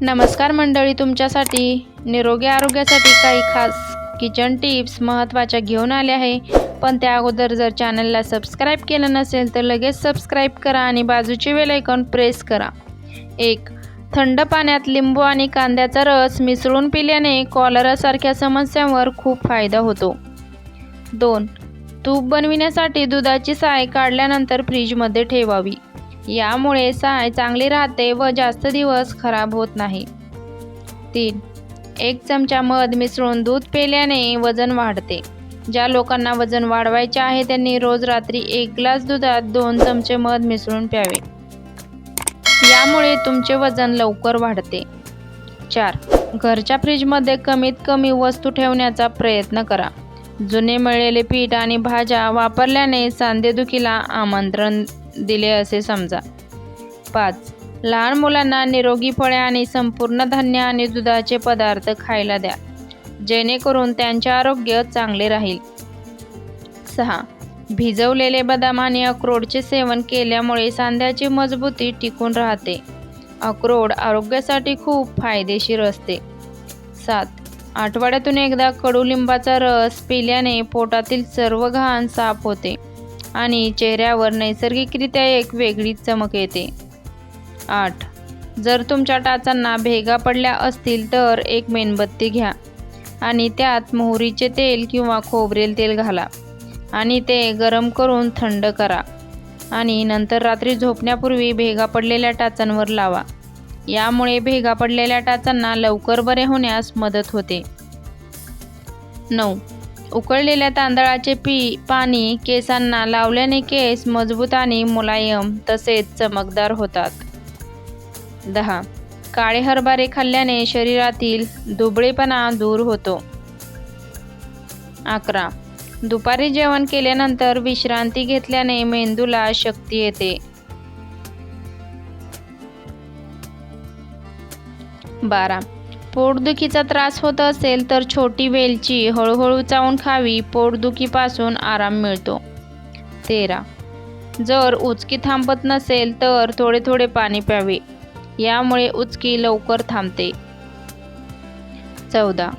नमस्कार मंडळी तुमच्यासाठी निरोगी आरोग्यासाठी काही खास किचन टिप्स महत्त्वाच्या घेऊन आले आहे. पण त्या अगोदर जर चॅनलला सबस्क्राईब केलं नसेल तर लगेच सबस्क्राईब करा आणि बाजूचे वेल प्रेस करा. एक थंड पाण्यात लिंबू आणि कांद्याचा रस मिसळून पिल्याने कॉलरासारख्या समस्यांवर खूप फायदा होतो. दोन तूप बनविण्यासाठी दुधाची साय काढल्यानंतर फ्रीजमध्ये ठेवावी. यामुळे साय चांगली राहते व जास्त दिवस खराब होत नाही. तीन एक चमचा मध मिसळून दूध पेल्याने वजन वाढते. ज्या लोकांना वजन वाढवायचे आहे त्यांनी रोज रात्री एक ग्लास दुधात दोन चमचे मध मिसळून प्यावे. यामुळे तुमचे वजन लवकर वाढते. चार घरच्या फ्रीजमध्ये कमीत कमी वस्तू ठेवण्याचा प्रयत्न करा. जुने मळलेले पीठ आणि भाज्या वापरल्याने सांधेदुखीला आमंत्रण दिले असे समजा. पाच. लहान मुलांना निरोगी फळे आणि संपूर्ण धान्य आणि दुधाचे पदार्थ खायला द्या. जेणेकरून त्यांचे आरोग्य चांगले राहील. सहा. भिजवलेले बदाम आणि अक्रोडचे सेवन केल्यामुळे सांध्याची मजबूती टिकून राहते. अक्रोड आरोग्यासाठी खूप फायदेशीर असते. सात. आठवड्यातून एकदा कडुलिंबाचा रस पिल्याने पोटातील सर्व घाण साफ होते. आणि चेहऱ्यावर नैसर्गिकरित्या एक वेगळी चमक येते. आठ. जर तुमच्या टाचांना भेगा पडल्या असतील तर एक मेणबत्ती घ्या आणि त्यात मोहरीचे तेल किंवा खोबरेल तेल घाला आणि ते गरम करून थंड करा आणि नंतर रात्री झोपण्यापूर्वी भेगा पडलेल्या टाचांवर लावा. यामुळे भेगा पडलेल्या टाचांना लवकर बरे होण्यास मदत होते. नऊ. उकळलेल्या तांदळाचे पी पाणी केसांना लावल्याने केस मजबूत आणि मुलायम तसेच चमकदार होतात. दहा. काळे हरभरे खाल्ल्याने शरीरातील दुबळेपणा दूर होतो. अकरा. दुपारी जेवण केल्यानंतर विश्रांती घेतल्याने मेंदूला शक्ती येते. बारा. पोटदुखीचा त्रास होत असेल तर छोटी वेलची हळूहळू चावून खावी पोटदुखीपासून आराम मिळतो. तेरा. जर उचकी थांबत नसेल तर थोडे थोडे पाणी प्यावे. यामुळे उचकी लवकर थांबते. चौदा.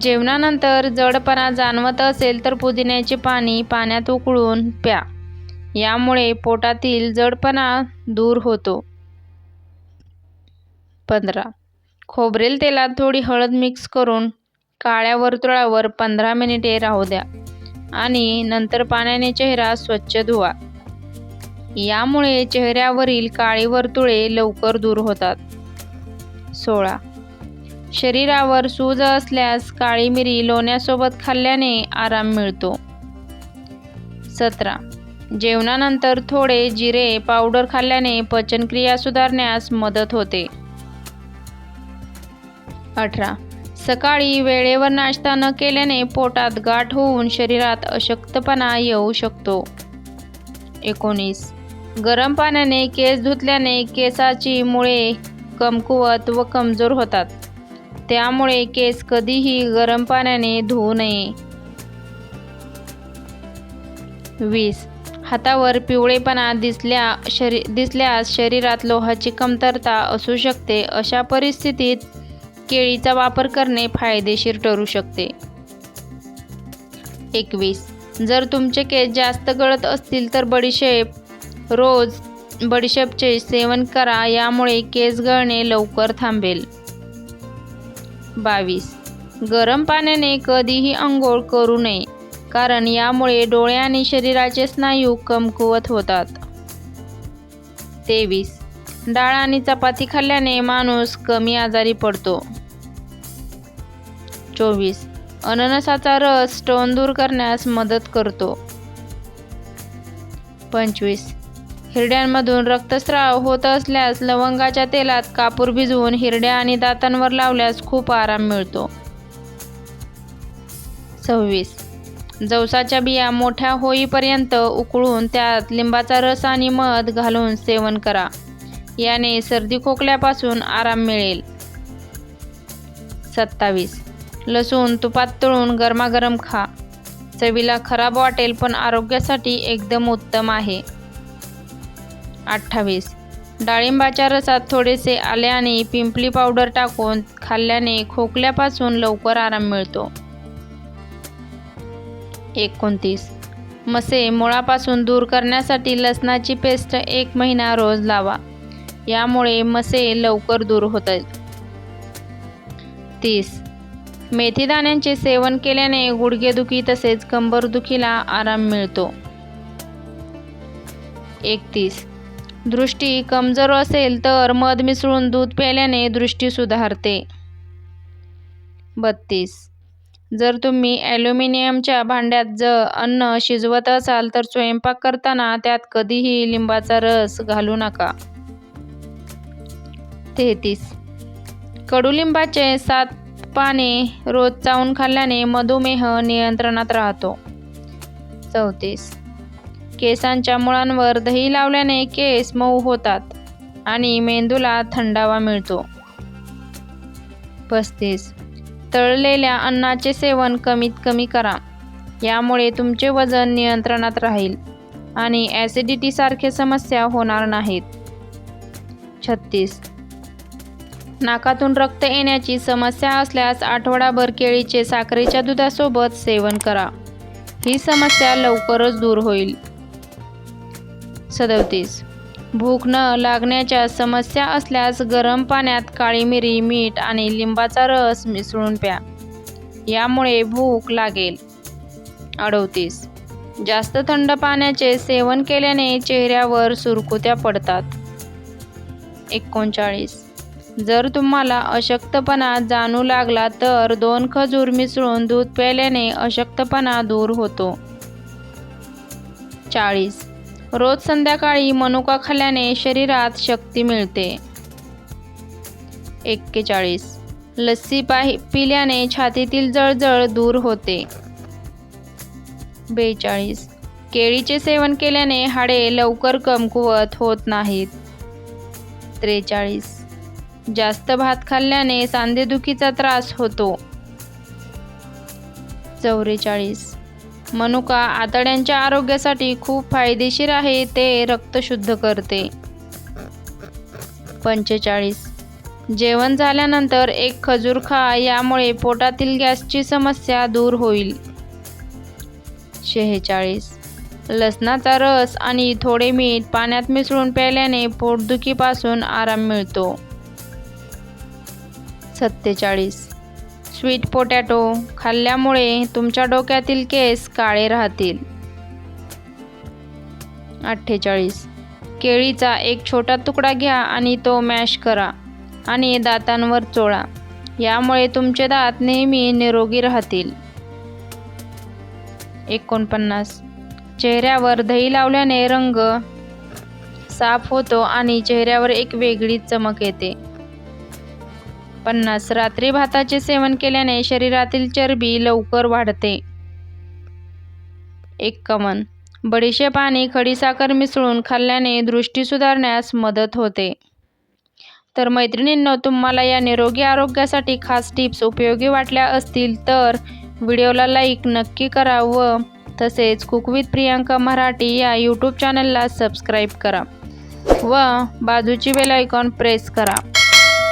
जेवणानंतर जडपणा जाणवत असेल तर पुदिन्याचे पाणी पाण्यात उकळून प्या. यामुळे पोटातील जडपणा दूर होतो. पंधरा. खोबरेल तेलात थोडी हळद मिक्स करून काळ्या वर्तुळावर पंधरा मिनिटे राहू द्या आणि नंतर पाण्याने चेहरा स्वच्छ धुवा. यामुळे चेहऱ्यावरील काळी वर्तुळे लवकर दूर होतात. सोळा. शरीरावर सूज असल्यास काळी मिरी लोण्यासोबत खाल्ल्याने आराम मिळतो. सतरा. जेवणानंतर थोडे जिरे पावडर खाल्ल्याने पचनक्रिया सुधारण्यास मदत होते. अठरा. सकाळी वेळेवर नाश्ता न केल्याने पोटात गाठ होऊन शरीरात अशक्तपणा येऊ शकतो. एकोणीस. गरम पाण्याने केस धुतल्याने केसाची मुळे कमकुवत व कमजोर होतात. त्यामुळे केस कधीही गरम पाण्याने धुवू नये. वीस. हातावर पिवळेपणा दिसल्या शरी दिसल्यास शरीरात लोहाची कमतरता असू शकते. अशा परिस्थितीत केळीचा वापर करणे फायदेशीर ठरू शकते. एकवीस. जर तुमचे केस जास्त गळत असतील तर बडीशेप रोज बडीशेपचे सेवन करा यामुळे केस गळणे लवकर थांबेल. बावीस. गरम पाण्याने कधीही अंघोळ करू नये कारण यामुळे डोळे आणि शरीराचे स्नायू कमकुवत होतात. तेवीस. डाळ आणि चपाती खाल्ल्याने माणूस कमी आजारी पडतो. चोवीस. अननसाचा रस स्टोन दूर करण्यास मदत करतो. पंचवीस. हिरड्यांमधून रक्तस्राव होत असल्यास लवंगाच्या तेलात कापूर भिजवून हिरड्या आणि दातांवर लावल्यास खूप आराम मिळतो. सव्वीस. जवसाच्या बिया मोठ्या होईपर्यंत उकळून त्यात लिंबाचा रस आणि मध घालून सेवन करा. याने सर्दी खोकल्यापासून आराम मिळेल. सत्तावीस. लसूण तुपात तळून गरमागरम खा. चवीला खराब वाटेल पण आरोग्यासाठी एकदम उत्तम आहे. अठ्ठावीस. डाळिंबाच्या रसात थोडेसे आले आणि पिंपली पावडर टाकून खाल्ल्याने खोकल्यापासून लवकर आराम मिळतो. एकोणतीस. मसे मुळापासून दूर करण्यासाठी लसणाची पेस्ट एक महिना रोज लावा. यामुळे मसे लवकर दूर होतात. तीस. मेथीदाण्यांचे सेवन केल्याने गुडघेदुखी तसेच कंबरदुखीला आराम मिळतो. एकतीस. दृष्टी कमजोर असेल तर मध मिसळून दूध प्यायल्याने दृष्टी सुधारते. बत्तीस. जर तुम्ही ॲल्युमिनियमच्या भांड्यात जर अन्न शिजवत असाल तर स्वयंपाक करताना त्यात कधीही लिंबाचा रस घालू नका. तेहतीस. कडुलिंबाचे सात पाने रोज चावून खाल्ल्याने मधुमेह नियंत्रणात राहतो. चौतीस. केसांच्या मुळांवर दही लावल्याने केस मऊ होतात आणि मेंदूला थंडावा मिळतो. पस्तीस. तळलेल्या अन्नाचे सेवन कमीत कमी करा. यामुळे तुमचे वजन नियंत्रणात राहील आणि ॲसिडिटीसारखे समस्या होणार नाहीत. छत्तीस. नाकातून रक्त येण्याची समस्या असल्यास आठवडाभर केळीचे साखरेच्या दुधासोबत सेवन करा. ही समस्या लवकरच दूर होईल. सदतीस. भूक न लागण्याच्या समस्या असल्यास गरम पाण्यात काळी मिरी मीठ आणि लिंबाचा रस मिसळून प्या. यामुळे भूक लागेल. अडवतीस जास्त थंड पाण्याचे सेवन केल्याने चेहऱ्यावर सुरकुत्या पडतात. एकोणचाळीस. जर तुम्हाला अशक्तपणा जाणू लागला तर दोन खजूर मिसळून दूध प्यायल्याने अशक्तपणा दूर होतो. चाळीस. रोज संध्याकाळी मनुका खाल्ल्याने शरीरात शक्ती मिळते. एक्केचाळीस. लस्सी पाहि पिल्याने छातीतील जळजळ दूर होते. बेचाळीस. केळीचे सेवन केल्याने हाडे लवकर कमकुवत होत नाहीत. त्रेचाळीस. जास्त भात खाल्ल्याने सांधेदुखीचा त्रास होतो. चौवेचाळीस मनुका आतड्यांच्या आरोग्यासाठी खूप फायदेशीर आहे ते रक्त शुद्ध करते. पंचेचाळीस. जेवण झाल्यानंतर एक खजूर खा यामुळे पोटातील गॅसची समस्या दूर होईल. शेहेचाळीस. लसणाचा रस आणि थोडे मीठ पाण्यात मिसळून प्यायल्याने पोटदुखीपासून आराम मिळतो. सत्तेचाळीस. स्वीट पोटॅटो खाल्ल्यामुळे तुमच्या डोक्यातील केस काळे राहतील. अठ्ठेचाळीस. केळीचा एक छोटा तुकडा घ्या आणि तो मॅश करा आणि दातांवर चोळा. यामुळे तुमचे दात नेहमी निरोगी राहतील. एकोणपन्नास. चेहऱ्यावर दही लावल्याने रंग साफ होतो आणि चेहऱ्यावर एक वेगळी चमक येते. पन्नास रात्री भाताचे सेवन केल्याने शरीरातील चरबी लवकर वाढते. एक्कावन्न. बडीशेप आणि खडीसाखर मिसळून खाल्ल्याने दृष्टी सुधारण्यास मदत होते. तर मैत्रिणींनो तुम्हाला या निरोगी आरोग्यासाठी खास टिप्स उपयोगी वाटल्या असतील तर व्हिडिओला लाईक नक्की करा व तसेच कुक विथ प्रियांका मराठी या यूट्यूब चॅनलला सबस्क्राईब करा व बाजूची बेल आयकॉन प्रेस करा.